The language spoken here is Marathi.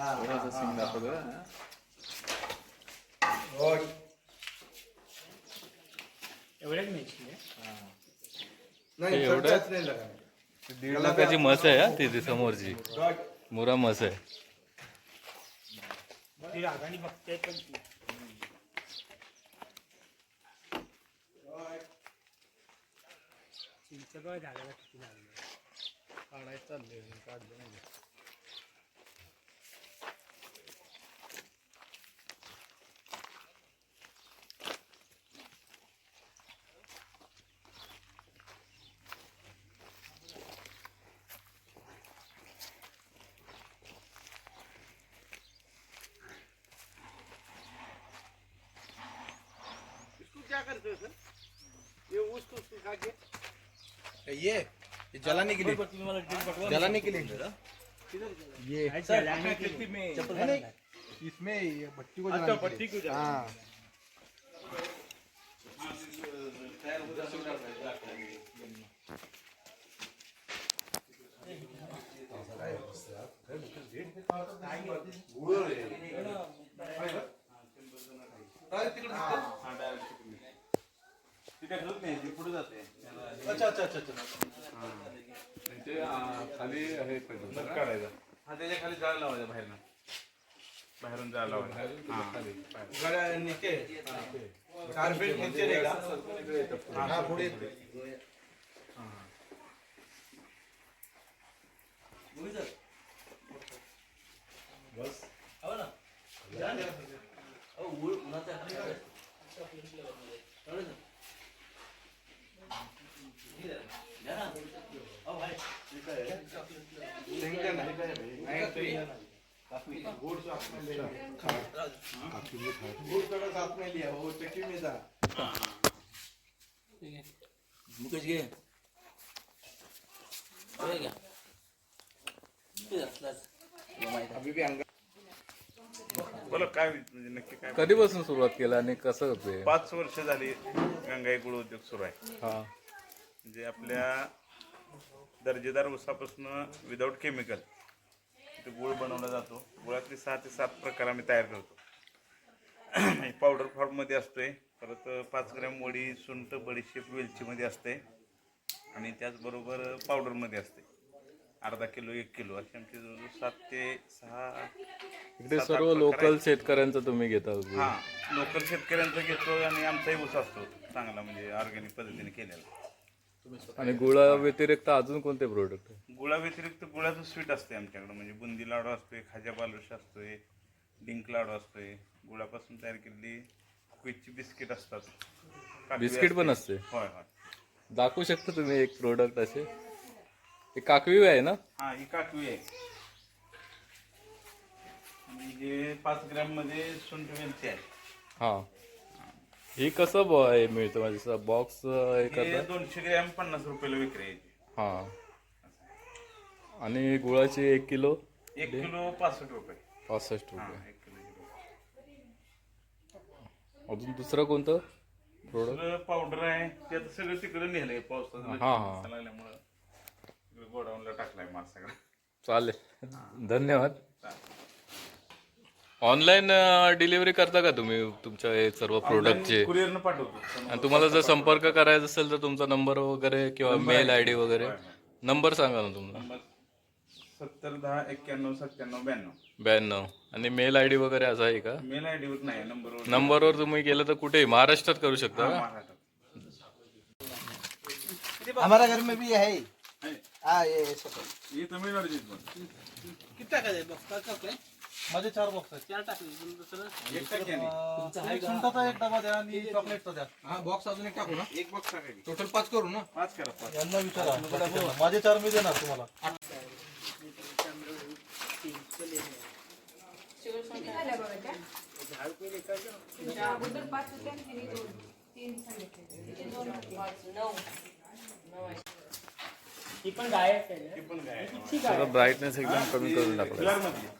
थोडासा सिंग दाखवतो का? एवढ्याच नाही नाही दीड लाखाची म्हस आहे हा तिथे समोरची मुरा म्हस आहे ती रागाने बघते पण ती चिंच बघ झालं का किती लागलं काढायचं चाललंय काढलं नाही ये ये ये जलाने के लिए। जलाने के लिए। ये। जलाने के लिए. इसमें ये भट्टी को जलाने भट्टी को हाँ। अच्छा खाली हे पाहिजे काढायचा. हा त्याच्याखाली जाळ लावायचं बाहेरनं. बाहेरून जाळ लावायचं. हा. गड्या नीचे कारपेट नीचे रहेगा हाँ पुढे येते. शेंगदाणा. नाही, ते मुकेश घे बोला काय म्हणजे नक्की काय कधीपासून सुरुवात केला आणि कसं होते पाच वर्ष झाली गंगाई गुळ उद्योग सुरू आहे. हा. म्हणजे आपल्या दर्जेदार ऊसापासून विदाऊट केमिकल ते गुळ बनवला जातो. गुळातले सहा ते सात प्रकार आम्ही तयार करतो. पावडर फॉर्ममध्ये असतोय. परत पाच ग्रॅम वडी सुंठ बडीशेप वेलचीमध्ये असते. आणि त्याचबरोबर पावडरमध्ये असते. अर्धा किलो एक किलो असे आमचे जवळजवळ सात ते सहा इकडे सर्व लोकल. शेतकऱ्यांचं तुम्ही घेता हा लोकल शेतकऱ्यांचा घेतो आणि आमचाही ऊस असतो चांगला म्हणजे ऑर्गॅनिक पद्धतीने केलेला. आणि गुळा व्यतिरिक्त अजून कोणते प्रोडक्ट गुळा व्यतिरिक्त गुळाचं स्वीट असते आमच्याकडे. म्हणजे बुंदी लाडू असतोय खाजा बालुशा असतोय डिंक लाडू असतोय. गुळापासून तयार केलेली कुकीजची बिस्किट असतात. बिस्किट पण असते. होय होय. दाखवू शकता तुम्ही एक प्रोडक्ट असे? हे काकवी आहे ना? हा ही काकवी आहे. आणि हे पाच ग्रॅममध्ये सुंठ वेलची आहे. हा. ही कसं ब- हे मिळतं? म्हणजे बॉक्स हे करतात? दोनशे ग्रॅम पन्नास रुपयाला विक्री आहे याची. हा. आणि गुळाची एक किलो? एक किलो पासष्ट रुपये. पासष्ट हा रुपये. एक किलो अजून दुसरं कोणतं प्रोडक्ट पावडर आहे. ते आता सगळं तिकडे नेलंय. पावसाचं हा, हा. लागल्यामुळं. गोडाऊनला टाकलाय माल सगळा. चालेल. धन्यवाद. ऑनलाईन डिलिव्हरी करता का तुम्ही तुमच्या हे सर्व प्रोडक्टचे? कुरिअरनं पाठवतो. आणि तुम्हाला जर संपर्क करायचा असेल तर तुमचा नंबर वगैरे किंवा मेल आय डी वगैरे? नंबर सांगा ना तुमचा नंबर सत्तर दहा एक्क्याण्णव सत्त्याण्णव ब्याण्णव. ब्याण्णव. आणि मेल आय डी वगैरे असं आहे का? मेल आय डीवर नाही नंबरवर. नंबरवर तुम्ही गेलं तर कुठे महाराष्ट्रात करू शकता का? हमारा घर में भी है आहे. हाँ. ये ये सब है। ही? माझे चार बॉक्स आहेत. चार टाकले. पण एक टाकी आणि. एक का? सुंठाचा एक डबा द्या आणि चॉकलेटचा द्या. हा बॉक्स अजून एक टाकू ना. एक बॉक्स टाकायची टोटल पाच करू ना. पाच करा पाच. यांना विचारा. माझे चार मी देणार तुम्हाला. किती झाल्या बघा त्या? तुमच्या एकदम कमी कर